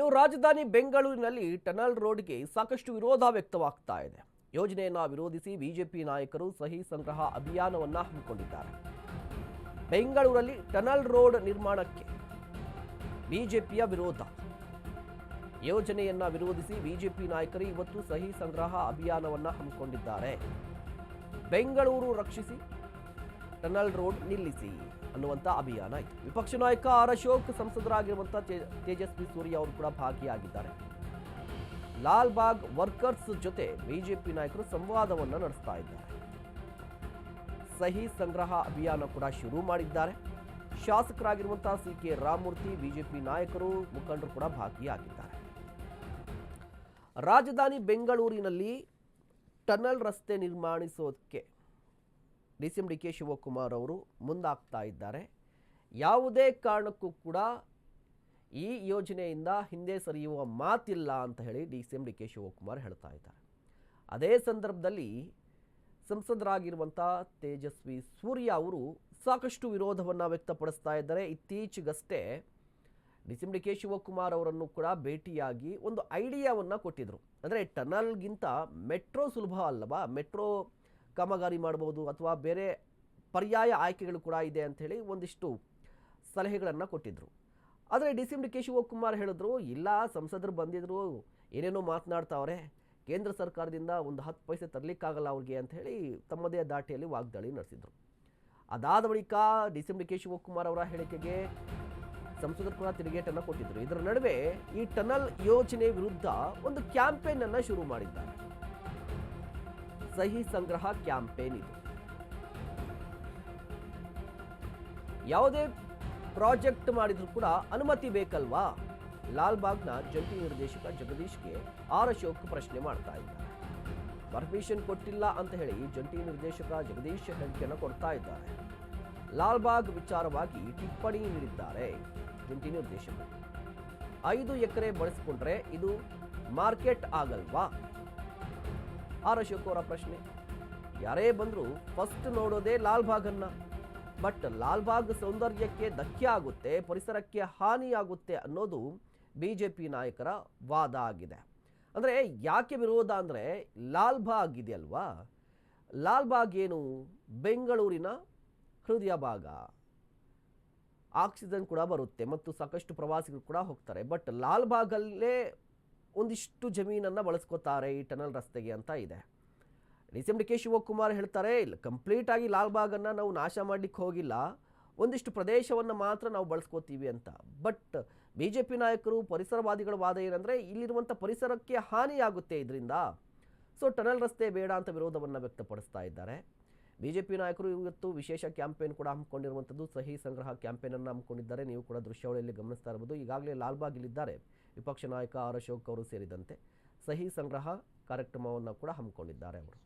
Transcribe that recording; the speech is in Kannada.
ಇನ್ನು ರಾಜಧಾನಿ ಬೆಂಗಳೂರಿನಲ್ಲಿ ಟನಲ್ ರೋಡ್ಗೆ ಸಾಕಷ್ಟು ವಿರೋಧ ವ್ಯಕ್ತವಾಗ್ತಾ ಇದೆ. ಯೋಜನೆಯನ್ನು ವಿರೋಧಿಸಿ ಬಿಜೆಪಿ ನಾಯಕರು ಸಹಿ ಸಂಗ್ರಹ ಅಭಿಯಾನವನ್ನ ಹಮ್ಮಿಕೊಂಡಿದ್ದಾರೆ. ಬೆಂಗಳೂರಲ್ಲಿ ಟನಲ್ ರೋಡ್ ನಿರ್ಮಾಣಕ್ಕೆ ಬಿಜೆಪಿಯ ವಿರೋಧ. ಯೋಜನೆಯನ್ನ ವಿರೋಧಿಸಿ ಬಿಜೆಪಿ ನಾಯಕರು ಇವತ್ತು ಸಹಿ ಸಂಗ್ರಹ ಅಭಿಯಾನವನ್ನ ಹಮ್ಮಿಕೊಂಡಿದ್ದಾರೆ. ಬೆಂಗಳೂರು ರಕ್ಷಿಸಿ ಟನಲ್ ರೋಡ್ ನಿಲ್ಲಿಸಿ ಅನ್ನುವಂಥ ಅಭಿಯಾನ ಇತ್ತು. ವಿಪಕ್ಷ ನಾಯಕ ಆರ್ ಅಶೋಕ್ ಸಂಸದರಾಗಿರುವಂಥ ತೇಜಸ್ವಿ ಸೂರ್ಯ ಅವರು ಕೂಡ ಭಾಗಿಯಾಗಿದ್ದಾರೆ. ಲಾಲ್ ಬಾಗ್ ವರ್ಕರ್ಸ್ ಜೊತೆ ಬಿಜೆಪಿ ನಾಯಕರು ಸಂವಾದವನ್ನು ನಡೆಸ್ತಾ ಇದ್ದಾರೆ. ಸಹಿ ಸಂಗ್ರಹ ಅಭಿಯಾನ ಕೂಡ ಶುರು ಮಾಡಿದ್ದಾರೆ. ಶಾಸಕರಾಗಿರುವಂತಹ ಸಿ ಕೆ ರಾಮಮೂರ್ತಿ, ಬಿಜೆಪಿ ನಾಯಕರು, ಮುಖಂಡರು ಕೂಡ ಭಾಗಿಯಾಗಿದ್ದಾರೆ. ರಾಜಧಾನಿ ಬೆಂಗಳೂರಿನಲ್ಲಿ ಟನಲ್ ರಸ್ತೆ ನಿರ್ಮಾಣಿಸೋದಕ್ಕೆ D C M D K Shivakumar ಅವರು ಮುಂದಾಗ್ತಾ ಇದ್ದಾರೆ. ಯಾವುದೇ ಕಾರಣಕ್ಕೂ ಕೂಡ ಈ ಯೋಜನೆಯಿಂದ ಹಿಂದೆ ಸರಿಯುವ ಮಾತಿಲ್ಲ ಅಂತ ಹೇಳಿ D C M D K Shivakumar ಹೇಳ್ತಾ ಇದ್ದಾರೆ. ಅದೇ ಸಂದರ್ಭದಲ್ಲಿ ಸಂಸದರಾಗಿರುವಂಥ ತೇಜಸ್ವಿ ಸೂರ್ಯ ಅವರು ಸಾಕಷ್ಟು ವಿರೋಧವನ್ನು ವ್ಯಕ್ತಪಡಿಸ್ತಾ ಇದ್ದಾರೆ. ಇತ್ತೀಚೆಗಷ್ಟೇ D C M D K Shivakumar ಅವರನ್ನು ಕೂಡ ಭೇಟಿಯಾಗಿ ಒಂದು ಐಡಿಯಾವನ್ನು ಕೊಟ್ಟಿದ್ದರು ಅಂದರೆ ಟನಲ್ಗಿಂತ ಮೆಟ್ರೋ ಸುಲಭ ಅಲ್ಲವಾ? ಮೆಟ್ರೋ ಕಾಮಗಾರಿ ಮಾಡಬಹುದು ಅಥವಾ ಬೇರೆ ಪರ್ಯಾಯ ಆಯ್ಕೆಗಳು ಕೂಡ ಇದೆ ಅಂಥೇಳಿ ಒಂದಿಷ್ಟು ಸಲಹೆಗಳನ್ನು ಕೊಟ್ಟಿದ್ದರು ಆದರೆ D C M D K ಹೇಳಿದ್ರು, ಇಲ್ಲ, ಸಂಸದರು ಬಂದಿದ್ರು, ಏನೇನೋ ಮಾತನಾಡ್ತಾವ್ರೆ, ಕೇಂದ್ರ ಸರ್ಕಾರದಿಂದ ಒಂದು ಹತ್ತು ಪೈಸೆ ತರಲಿಕ್ಕಾಗಲ್ಲ ಅವ್ರಿಗೆ ಹೇಳಿ ತಮ್ಮದೇ ದಾಟಿಯಲ್ಲಿ ವಾಗ್ದಾಳಿ ನಡೆಸಿದರು. ಅದಾದ ಬಳಿಕ D C M D K ಅವರ ಹೇಳಿಕೆಗೆ ಸಂಸದರು ಕೂಡ ತಿರುಗೇಟನ್ನು ಕೊಟ್ಟಿದ್ದರು ಇದರ ನಡುವೆ ಈ ಟನಲ್ ಯೋಜನೆ ವಿರುದ್ಧ ಒಂದು ಕ್ಯಾಂಪೇನ್ ಅನ್ನ ಶುರು ಮಾಡಿದ್ದಾರೆ. ಸಹಿ ಸಂಗ್ರಹ ಕ್ಯಾಂಪೇನ್ ಇದು ಯಾವುದೇ ಪ್ರಾಜೆಕ್ಟ್ ಮಾಡಿದ್ರು ಕೂಡ ಅನುಮತಿ ಬೇಕಲ್ವಾ? ಲಾಲ್ಬಾಗ್ನ ಜಂಟಿ ನಿರ್ದೇಶಕ ಜಗದೀಶ್ಗೆ ಆರ್ ಅಶೋಕ್ ಪ್ರಶ್ನೆ ಮಾಡ್ತಾ ಇದ್ದಾರೆ. ಪರ್ಮಿಷನ್ ಕೊಟ್ಟಿಲ್ಲ ಅಂತ ಹೇಳಿ ಜಂಟಿ ನಿರ್ದೇಶಕ ಜಗದೀಶ್ ಹೇಳಿಕೆಯನ್ನು ಕೊಡ್ತಾ ಇದ್ದಾರೆ. ಲಾಲ್ಬಾಗ್ ವಿಚಾರವಾಗಿ ಟಿಪ್ಪಣಿ ನೀಡಿದ್ದಾರೆ ಜಂಟಿ ನಿರ್ದೇಶಕರು. ಐದು ಎಕರೆ ಬಳಸಿಕೊಂಡ್ರೆ ಇದು ಮಾರ್ಕೆಟ್ ಆಗಲ್ವಾ? ಆರ್ ಅಶೋಕ್ ಪ್ರಶ್ನೆ. ಯಾರೇ ಬಂದರೂ ಫಸ್ಟ್ ನೋಡೋದೇ ಲಾಲ್ಬಾಗನ್ನ. ಬಟ್ ಲಾಲ್ಬಾಗ್ ಸೌಂದರ್ಯಕ್ಕೆ ಧಕ್ಕೆ ಆಗುತ್ತೆ, ಪರಿಸರಕ್ಕೆ ಹಾನಿಯಾಗುತ್ತೆ ಅನ್ನೋದು ಬಿಜೆಪಿ ನಾಯಕರ ವಾದ ಆಗಿದೆ. ಅಂದರೆ ಯಾಕೆ ವಿರೋಧ ಅಂದರೆ ಲಾಲ್ಬಾಗ್ ಇದೆಯಲ್ವಾ? ಲಾಲ್ಬಾಗ್ ಏನು ಬೆಂಗಳೂರಿನ ಹೃದಯ ಭಾಗ. ಆಕ್ಸಿಜನ್ ಕೂಡ ಬರುತ್ತೆ ಮತ್ತು ಸಾಕಷ್ಟು ಪ್ರವಾಸಿಗರು ಕೂಡ ಹೋಗ್ತಾರೆ. ಬಟ್ ಲಾಲ್ಬಾಗಲ್ಲೇ ಒಂದಿಷ್ಟು ಜಮೀನನ್ನು ಬಳಸ್ಕೋತಾರೆ ಈ ಟನಲ್ ರಸ್ತೆಗೆ ಅಂತ ಇದೆ. D C M D K Shivakumar ಹೇಳ್ತಾರೆ, ಇಲ್ಲ, ಕಂಪ್ಲೀಟಾಗಿ ಲಾಲ್ಬಾಗನ್ನು ನಾವು ನಾಶ ಮಾಡಲಿಕ್ಕೆ ಹೋಗಿಲ್ಲ. ಒಂದಿಷ್ಟು ಪ್ರದೇಶವನ್ನು ಮಾತ್ರ ನಾವು ಬಳಸ್ಕೋತೀವಿ ಅಂತ. ಬಟ್ ಬಿ ಜೆ ಪಿ ನಾಯಕರು ಪರಿಸರವಾದಿಗಳ ವಾದ ಏನಂದರೆ ಇಲ್ಲಿರುವಂಥ ಪರಿಸರಕ್ಕೆ ಹಾನಿಯಾಗುತ್ತೆ ಇದರಿಂದ. ಸೊ, ಟನಲ್ ರಸ್ತೆ ಬೇಡ ಅಂತ ವಿರೋಧವನ್ನು ವ್ಯಕ್ತಪಡಿಸ್ತಾ ಇದ್ದಾರೆ. ಬಿ ಜೆ ಪಿ ನಾಯಕರು ಇವತ್ತು ವಿಶೇಷ ಕ್ಯಾಂಪೇನ್ ಕೂಡ ಹಮ್ಮಿಕೊಂಡಿರುವಂಥದ್ದು ಸಹಿ ಸಂಗ್ರಹ ಕ್ಯಾಂಪೇನನ್ನು ಹಮ್ಮಿಕೊಂಡಿದ್ದಾರೆ. ನೀವು ಕೂಡ ದೃಶ್ಯಾವಳಿಯಲ್ಲಿ ಗಮನಿಸ್ತಾ ಇರ್ಬೋದು. ಈಗಾಗಲೇ ಲಾಲ್ಬಾಗ್ ಇಲ್ಲಿದ್ದಾರೆ. ವಿಪಕ್ಷ ನಾಯಕ ಆರ್ ಅಶೋಕ್ ಅವರು ಸೇರಿದಂತೆ ಸಹಿ ಸಂಗ್ರಹ ಕಾರ್ಯಕ್ರಮವನ್ನು ಕೂಡ ಹಮ್ಮಿಕೊಂಡಿದ್ದಾರೆ ಅವರು.